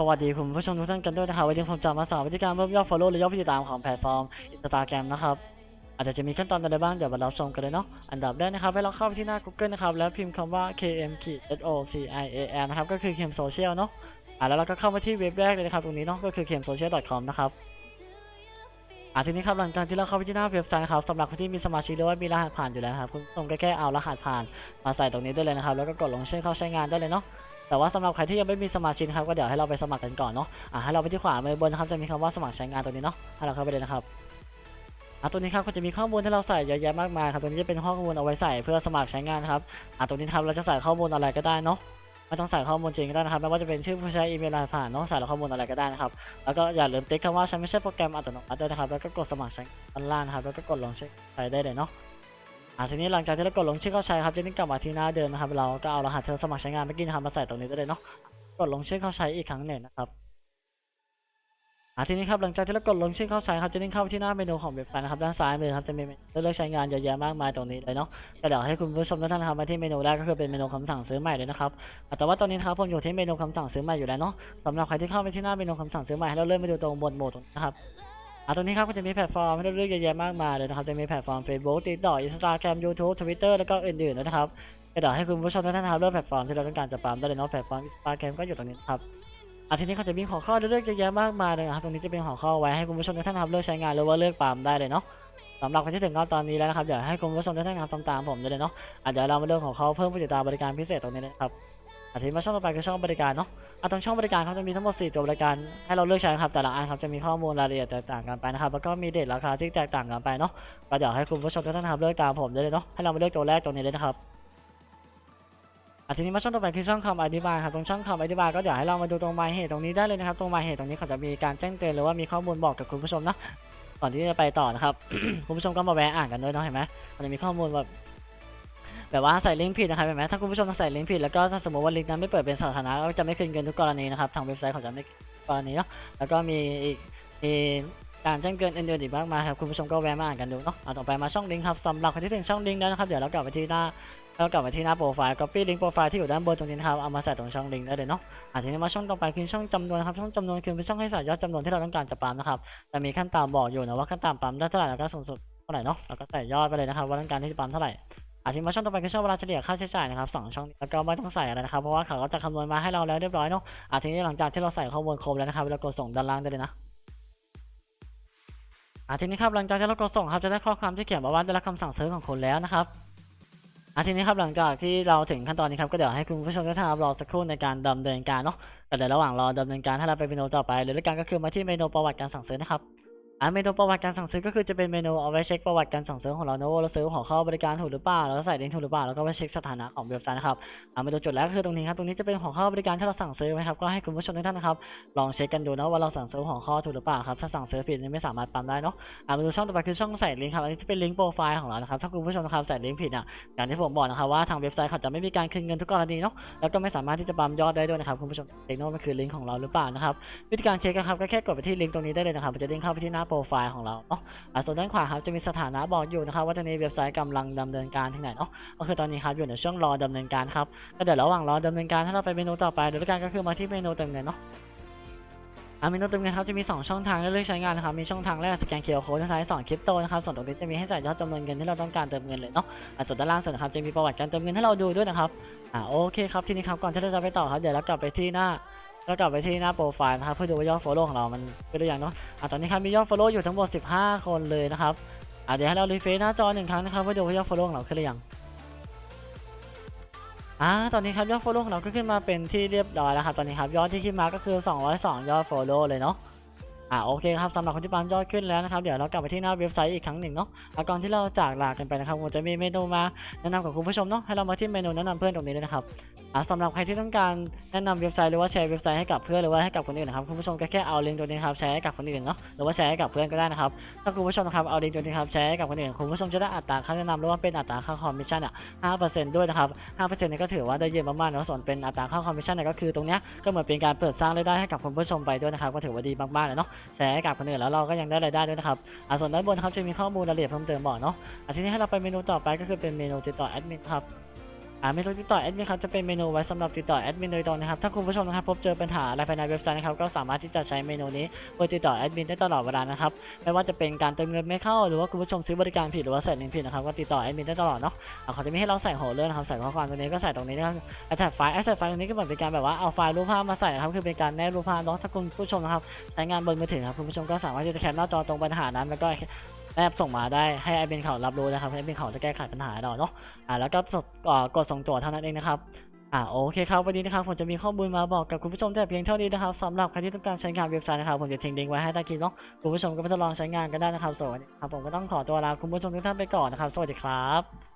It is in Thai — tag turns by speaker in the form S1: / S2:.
S1: สวัสดีคุณผู้ชมทุกท่านกันด้วยนะครับวันนี้ผมจะมาสอนวิธีการเพิ่มยอด follow หรือยอดผู้ติดตามของแพลตฟอร์ม Instagram นะครับอาจจะจะมีขั้นตอนอะไรบ้างเดี๋ยวมารับชมกันเลยเนาะอันดับแรกนะครับให้เราเข้าไปที่หน้า Google นะครับแล้วพิมพ์คำว่า km s o c i a l นะครับก็คือ km social เนาะอ่าแล้วเราก็เข้ามาที่เว็บแรกเลยนะครับตรงนี้เนาะก็คือ km social com นะครับอ่าทีนี้ครับหลังจากที่เราเข้าไปที่หน้าเว็บไซต์ครับสำหรับคนที่มีสมาชิกหรือว่ามีรหัสผ่านอยู่แล้วครับคุณผู้ชมก็แค่เอารหัสผ่านมาใส่ตรงนี้ได้เลยนะครับแล้วก็กดลงชื่อเข้าใช้งานได้เลยเนาะ แต่ว่าสำหรับใครที่ยังไม่มีสมาชิกนะครับก็เดี๋ยวให้เราไปสมัครกันก่อนเนาะอะให้เราไปที่ขวามือบนนะครับจะมีคำว่าสมัครใช้งานตัวนี้เนาะให้เราเข้าไปเลยนะครับอะตัวนี้ครับก็จะมีข้อมูลที่เราใส่เยอะแยะมากมายครับตัวนี้จะเป็นข้อมูลเอาไว้ใส่เพื่อสมัครใช้งานครับอะตัวนี้ครับเราจะใส่ข้อมูลอะไรก็ได้เนาะไม่ต้องใส่ข้อมูลจริงก็ได้นะครับไม่ว่าจะเป็นชื่อผู้ใช้อีเมลรหัสผ่านเนาะใส่ข้อมูลอะไรก็ได้นะครับ แล้วก็อย่าลืมติ๊กคำว่าฉันไม่ใช่โปรแกรมอัตโนมัติด้วยนะครับ แล้วก็กดสมัครใช้ด้านล่างนะครับ แล้วก็กดลงใช้ได้เลยเนาะ อ่าทีนี้หลังจากที่เรากดลงชื่อเข้าใช้ครับจะนิ่งกลับมาที่หน้าเดิมนะครับ เราก็เอารหัสเราสมัครใช้งานเมื่อกี้นะครับมาใส่ตรงนี้ได้เลยเนาะกดลงชื่อเข้าใช้อีกครั้งหนึ่งนะครับอ่าทีนี้ครับหลังจากที่เรากดลงชื่อเข้าใช้ครับจะนิ่งเข้าไปที่หน้าเมนูของเว็บไซต์นะครับด้านซ้ายมือครับจะมีเลือกใช้งานเยอะแยะมากมายตรงนี้เลยเนาะก็เดี๋ยวให้คุณผู้ชมทุกท่านนะครับมาที่เมนูแรกก็คือเป็นเมนูคำสั่งซื้อใหม่เลยนะครับแต่ว่าตอนนี้ครับผมอยู่ที่เมนูคำสั่งซื้อใหม่อยู่แล้วเนาะสำหรับใครที่เข้าไปที่หน้าเมนูคำสั่งซื้อใหม่ให้เราเลื่อนไปดูตรงบนโหมดนะครับ อะตรงนี้ครับก็จะมีแพลตฟอร์มให้เราเลือกเยอะแยะมากมายเลยนะครับ จะมีแพลตฟอร์ม Facebook TikTok Instagram YouTube Twitter แล้วก็อื่นๆนะครับก็เดี๋ยวให้คุณผู้ชมทุกท่านนะครับเลือกแพลตฟอร์มที่เราต้องการจะปามได้เลยเนาะแพลตฟอร์ม Instagram ก็อยู่ตรงนี้ครับอะทีนี้เขาจะมีหัวข้อเลือกเยอะแยะมากมายเลยนะครับตรงนี้จะเป็นหัวข้อไว้ให้คุณผู้ชมทุกท่านนะครับเลือกใช้งานหรือว่าเลือกปามได้เลยเนาะสำหรับคนที่ถึงขั้นตอนนี้แล้วนะครับเดี๋ยวให้คุณผู้ชมทุกท่านนะครับตามผมได้เลยเนาะอะเดี๋ยวเรามาเรื่องของเขาเพิ่มผู้ติดตามบริการพิเศษตรงนี้นะครับ อะทีนี้มาช่องต่อไปคือช่องบริการเนาะอะตรงช่องบริการเขาจะมีทั้งหมด 4 ตัวบริการให้เราเลือกใช้ครับแต่ละอันครับจะมีข้อมูลรายละเอียดแตกต่างกันไปนะครับแล้วก็มีเดทราคาที่แตกต่างกันไปเนาะก็เดี๋ยวให้คุณผู้ชมทุกท่านครับเลือกตามผมได้เลยเนาะให้เรามาเลือกตัวแรกตัวนี้เลยนะครับอะทีนี้มาช่องต่อไปคือช่องคำอธิบายครับตรงช่องคำอธิบายก็เดี๋ยวให้เรามาดูตรงหมายเหตุตรงนี้ได้เลยนะครับตรงหมายเหตุตรงนี้เขาจะมีการแจ้งเตือนหรือว่ามีข้อมูลบอกกับคุณผู้ชมนะก่อนที่จะไปต่อนะครับคุณผู้ชมก็มาแวะอ่านกันด้วยเนาะเห็นไหมมันจะมีข้อมูลแบบ แบบว่าใส่ลิงก์ผิดนะครับเห็นไหมถ้าคุณผู้ชมใส่ลิงก์ผิดแล้วก็ถ้าสมมติว่าลิงก์นั้นไม่เปิดเป็นสาธารณะก็จะไม่คืนเงินทุกกรณีนะครับทางเว็บไซต์เขาจะไม่กรณีเนาะแล้วก็มีอีกมีการแจ้งเตือนอื่นๆอีกมากมายครับคุณผู้ชมก็แวะมาอ่านกันดูเนาะเอาต่อไปมาช่องลิงก์ครับสำหรับคนที่ถึงช่องลิงก์แล้วนะครับเดี๋ยวเรากลับไปที่หน้าเรากลับไปที่หน้าโปรไฟล์ copy ลิงก์โปรไฟล์ที่อยู่ด้านบนตรงนี้นะครับ เอามาใส่ตรงช่องลิงก์ได้เลยเนาะอะทีนี้มาช่องต่อไปคือช่องจำนวนครับ ช่องจำนวนคือเป็นช่องให้ใส่ยอดจำนวนที่เราต้องการจะปั๊มนะครับแต่มีขั้นต่ำบอกอยู่นะว่าขั้นต่ำปั๊มได้เท่าไหร่แล้วก็สูงสุดเท่าไหร่เนาะเราก็ใส่ยอดไปเลยนะครับว่าต้องการที่จะปั๊มเท่าไหร่ อาทิตย์มาช่องต่อไปคือช่องเวลาเฉลี่ยค่าใช้จ่ายนะครับสองช่องแล้วก็ไม่ต้องใส่อะไรนะครับเพราะว่าเขาก็จะคำนวณมาให้เราแล้วเรียบร้อยเนาะอาทีนี้หลังจากที่เราใส่ข้อมูลครบแล้วนะครับเรากดส่งด้านล่างได้เลยนะอาทีนี้ครับหลังจากที่เรากดส่งครับจะได้ข้อความที่เขียนมาว่าได้รับคำสั่งซื้อของคุณแล้วนะครับอาทีนี้ครับหลังจากที่เราถึงขั้นตอนนี้ครับก็เดี๋ยวให้คุณผู้ชมทุกท่านรอสักครู่ในการดำเนินการเนาะแต่เดี๋ยวระหว่างรอดำเนินการให้เราไปเมนูต่อไปเลยแล้วกันก็คือมาที่เมนูประวัติการสั่งซื้อนะครับ อ่าเมนูประวัติการสั่งซื้อก็คือจะเป็นเมนูเอาไว้เช็คประวัติการสั่งซื้อของเรานะว่าเราซื้อของเข้าบริการถูกหรือเปล่าแล้วใส่ลิงก์ถูกหรือเปล่าแล้วก็ไปเช็คสถานะของเว็บไซต์นะครับอ่าเมนูจุดแรกคือตรงนี้ครับตรงนี้จะเป็นของเข้าบริการที่เราสั่งซื้อไหมครับก็ให้คุณผู้ชมทุกท่านนะครับลองเช็คกันดูนะว่าเราสั่งซื้อของเข้าถูกหรือเปล่าครับถ้าสั่งซื้อผิดไม่สามารถปั๊มได้เนาะอ่าเมนูช่องต่อไปคือช่องใส่ลิงก์ครับอันนี้จะเป็นลิงก์โปรไฟล์ของเรานะครับถ้าคุณผู้ชมนะครับใส่ลิงก์ผิดอะอย่างที่ผมบอกนะครับว่าทางเว็บไซต์เขาจะไม่มีการคืนเงินทุกกรณีเนาะแล้วก็ไม่สามารถที่จะปั๊มยอดได้ด้วยนะครับคุณผู้ชมเช็คว่ามันคือลิงก์ของเราหรือเปล่านะครับวิธีการเช็คครับก็แค่กดไปที่ลิงก์ตรงนี้ได้เลยนะครับมันจะเด้งเข้าไปที่หน้าโปรไฟล์ของเราเนาะอ่าส่วนด้านขวาครับจะมีสถานะบอกอยู่นะครับว่าตอนนี้เว็บไซต์กำลังดำเนินการที่ไหนเนาะก็คือตอนนี้ครับอยู่ในช่วงรอดำเนินการครับก็เดี๋ยวระหว่างรอดำเนินการถ้าเราไปเมนูต่อไปโดยการก็คือมาที่เมนูเติมเงินเนาะอ่าเมนูเติมเงินครับจะมี 2 ช่องทางให้เลือกใช้งานนะครับมีช่องทางแรกสแกนเคอร์โค้ดท้ายสอนคริปโตนะครับส่วนตรงนี้จะมีให้ใส่ยอดจำนวนเงินที่เราต้องการเติมเงินเลยเนาะอ่าส่วนด้านล่างสุดนะครับจะมีประวัติการเติมเงินให้เราดูด้วยนะครับอ่าโอเคครับทีนี้ครับก่อนที่เราจะไปต่อครับเดี๋ยวเรากลับไปที่หน้า เรากลับไปที่หน้าโปรไฟล์นะครับเพื่อดูว่ายอด follow ของเรามันเป็นหรือยังเนาะอ่าตอนนี้ครับมียอด follow อยู่ทั้งหมด 15 คนเลยนะครับอะเดี๋ยวให้เรารีเฟรชหน้าจอหนึ่งครั้งนะครับเพื่อดูว่ายอด follow ของเราขึ้นหรือยังอ่าตอนนี้ครับยอด follow ของเราก็ขึ้นมาเป็นที่เรียบร้อยแล้วครับตอนนี้ครับยอดที่ขึ้นมาก็คือ 202 ยอด follow เลยเนาะอ่าโอเคครับสำหรับคนที่ปั๊มยอดขึ้นแล้วนะครับเดี๋ยวเรากลับไปที่หน้าเว็บไซต์อีกครั้งหนึ่งเนาะแล้วก่อนที่เราจากลากันไปนะครับผมจะมีเมนูมาแนะนำกับคุณผู้ชมเนาะให้เรามาที่เมนูแนะนำเพื่อนตรงนี้เลยนะครับ อ่าสำหรับใครที่ต้องการแนะนำเว็บไซต์หรือว่าแชร์เว็บไซต์ให้กับเพื่อนหรือว่าให้กับคนอื่นนะครับคุณผู้ชมก็แค่เอาลิงก์ตัวนี้ครับแชร์ให้กับคนอื่นเนาะหรือว่าแชร์ให้กับเพื่อนก็ได้นะครับถ้าคุณผู้ชมนะครับเอาลิงก์ตัวนี้ครับแชร์ให้กับคนอื่นคุณผู้ชมจะได้อัตราค่าแนะนำหรือว่าเป็นอัตราค่าคอมมิชชั่นอะ5%ด้วยนะครับ5%เปอร์เซ็นต์นี่ก็ถือว่าได้เยอะมากๆเนาะส่วนเป็นอัตราค่าคอมมิชชั่นเนี่ยก็คือตรงเนี้ยก็เหมือนเป็นการเปิดสร้างรายได้ให้กับคุณผู้ชมไปด้วยนะครับก็ถือว่าดีมากๆเลยเนาะแชร์ให้กับคนอื่นแล้วเราก็ยังได้รายได้ด้วยนะครับอ่าส่วนด้านบนครับจะมีข้อมูลรายละเอียดเพิ่มเติมบอกเนาะอะทีนี้ให้เราไปเมนูต่อไปก็คือเป็นเมนูติดต่อแอดมินครับ อ่าเมนูติดต่อแอดมินครับจะเป็นเมนูไว้สำหรับติดต่อแอดมินโดยตรงนะครับถ้าคุณผู้ชมนะครับพบเจอปัญหาอะไรภายในเว็บไซต์นะครับก็สามารถที่จะใช้เมนูนี้เพื่อติดต่อแอดมินได้ตลอดเวลานะครับไม่ว่าจะเป็นการเติมเงินไม่เข้าหรือว่าคุณผู้ชมซื้อบริการผิดหรือว่าใส่ลิงก์ผิดนะครับก็ติดต่อแอดมินได้ตลอดเนาะอ่าเขาจะมีให้เราใส่โหเลื่อนนะครับใส่ข้อความตรงนี้ก็ใส่ตรงนี้นะครับแอดแท็กไฟล์แอดแท็กไฟล์ตรงนี้ก็เหมือนเป็นการแบบว่าเอาไฟล์รูปภาพมาใส่นะครับคือเป็นการแนบรูปภาพเนาะถ้าคุณผู้ชมนะครับใช้งานบนมือถือครับคุณผู้ชมก็สามารถที่จะแคปหน้าจอตรงปัญหานั้นแล้วก็ แอบส่งมาได้ให้ไอดมินเขารับรู้นะครับให้แอดมินเขาจะแก้ไขปัญหาเราเนาะอ่าแล้วก็กดส่งโจทย์เท่านั้นเองนะครับอ่าโอเคครับวันนี้นะครับผมจะมีข้อมูลมาบอกกับคุณผู้ชมแต่เพียงเท่านี้นะครับสำหรับใครที่ต้องการใช้งานเว็บไซต์นะครับผมจะทิ้งลิงก์ไว้ให้ใต้คลิปเนาะคุณผู้ชมก็ไปทดลองใช้งานกันได้นะครับสวัสดีครับผมก็ต้องขอตัวลาคุณผู้ชมทุกท่านไปก่อนนะครับ สวัสดีครับ